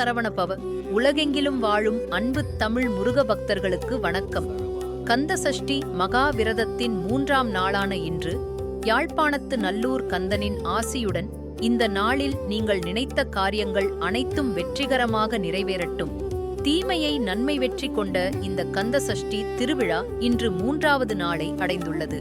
சரவணபவ உலகெங்கிலும் வாழும் அன்பு தமிழ் முருக பக்தர்களுக்கு வணக்கம். கந்த சஷ்டி மகா விரதத்தின் மூன்றாம் நாளான இன்று யாழ்ப்பாணத்து நல்லூர் கந்தனின் ஆசியுடன் இந்த நாளில் நீங்கள் நினைத்த காரியங்கள் அனைத்தும் வெற்றிகரமாக நிறைவேறட்டும். தீமையை நன்மை வெற்றி கொண்ட இந்த கந்த சஷ்டி திருவிழா இன்று மூன்றாவது நாளை அடைந்துள்ளது.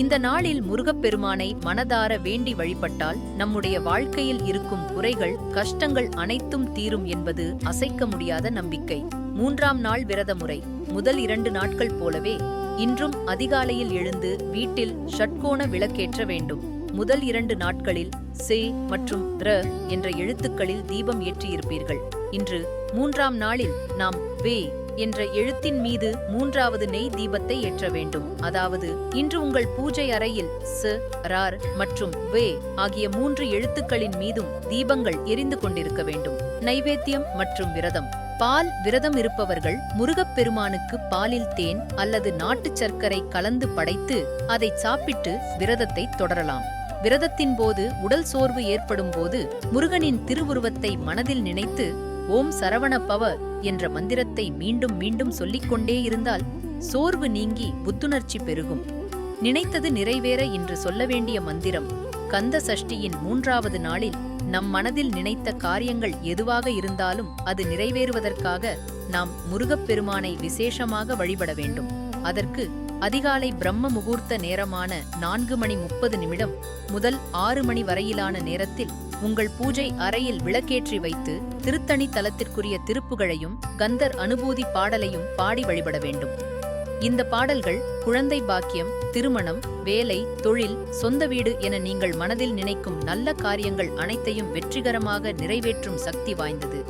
இந்த நாளில் முருகப்பெருமானை மனதார வேண்டி வழிபட்டால் நம்முடைய வாழ்க்கையில் இருக்கும் குறைகள் கஷ்டங்கள் அனைத்தும் தீரும் என்பது அசைக்க முடியாத நம்பிக்கை. மூன்றாம் நாள் விரத முறை. முதல் இரண்டு நாட்கள் போலவே இன்றும் அதிகாலையில் எழுந்து வீட்டில் ஷட்கோண விளக்கேற்ற வேண்டும். முதல் இரண்டு நாட்களில் சே மற்றும் ர என்ற எழுத்துக்களில் தீபம் ஏற்றியிருப்பீர்கள். இன்று மூன்றாம் நாளில் நாம் வே என்ற எழுத்தின் மீது மூன்றாவது நெய் தீபத்தை ஏற்ற வேண்டும். அதாவது இன்று உங்கள் பூஜை அறையில் ச ரார் மற்றும் வே ஆகிய மூன்று எழுத்துக்களின் மீதும் தீபங்கள் எரிந்து கொண்டிருக்க வேண்டும். நைவேத்தியம் மற்றும் விரதம். பால் விரதம் இருப்பவர்கள் முருகப்பெருமானுக்கு பாலில் தேன் அல்லது நாட்டுச் சர்க்கரை கலந்து படைத்து அதை சாப்பிட்டு விரதத்தை தொடரலாம். விரதத்தின் போது உடல் சோர்வு ஏற்படும் போது முருகனின் திருவுருவத்தை மனதில் நினைத்து ஓம் சரவண பவ என்ற மந்திரத்தை மீண்டும் மீண்டும் சொல்லிக்கொண்டே இருந்தால் சோர்வு நீங்கி புத்துணர்ச்சி பெருகும். நினைத்தது நிறைவேற இன்று சொல்ல வேண்டிய மந்திரம் கந்த சஷ்டியின் மூன்றாவது நாளில் நம் மனதில் நினைத்த காரியங்கள் எதுவாக இருந்தாலும் அது நிறைவேறுவதற்காக நாம் முருகப்பெருமானை விசேஷமாக வழிபட வேண்டும். அதற்கு அதிகாலை பிரம்ம முகூர்த்த நேரமான நான்கு மணி முப்பது நிமிடம் முதல் ஆறு மணி வரையிலான நேரத்தில் உங்கள் பூஜை அறையில் விளக்கேற்றி வைத்து திருத்தணி தலத்திற்குரிய திருப்புகளையும் கந்தர் அனுபூதி பாடலையும் பாடி வழிபட வேண்டும். இந்த பாடல்கள் குழந்தை பாக்கியம் திருமணம் வேலை தொழில் சொந்த வீடு என நீங்கள் மனதில் நினைக்கும் நல்ல காரியங்கள் அனைத்தையும் வெற்றிகரமாக நிறைவேற்றும் சக்தி வாய்ந்தது.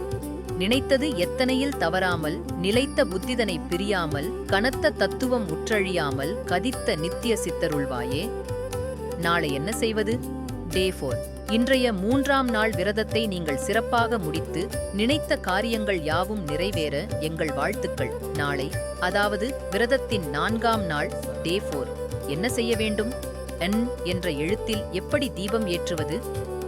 நினைத்தது எத்தனையில் தவறாமல் நிலைத்த புத்திதனை பிரியாமல் கனத்த தத்துவம் உற்றழியாமல் கதித்த நித்திய சித்தருள்வாயே? நாளை என்ன செய்வது? Day four. இன்றைய மூன்றாம் நாள் விரதத்தை நீங்கள் சிறப்பாக முடித்து நினைத்த காரியங்கள் யாவும் நிறைவேற எங்கள் வாழ்த்துக்கள். நாளை அதாவது விரதத்தின் நான்காம் நாள் டே ஃபோர். என்ன செய்ய வேண்டும்? என் என்ற எழுத்தில் எப்படி தீபம் ஏற்றுவது?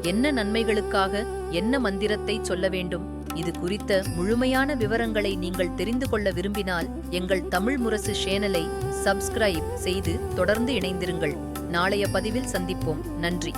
என்ன நன்மைகளுக்காக என்ன மந்திரத்தை சொல்ல வேண்டும்? இது குறித்த முழுமையான விவரங்களை நீங்கள் தெரிந்து கொள்ள விரும்பினால் எங்கள் தமிழ் முரசு சேனலை சப்ஸ்கிரைப் செய்து தொடர்ந்து இணைந்திருங்கள். நாளைய பதிவில் சந்திப்போம். நன்றி.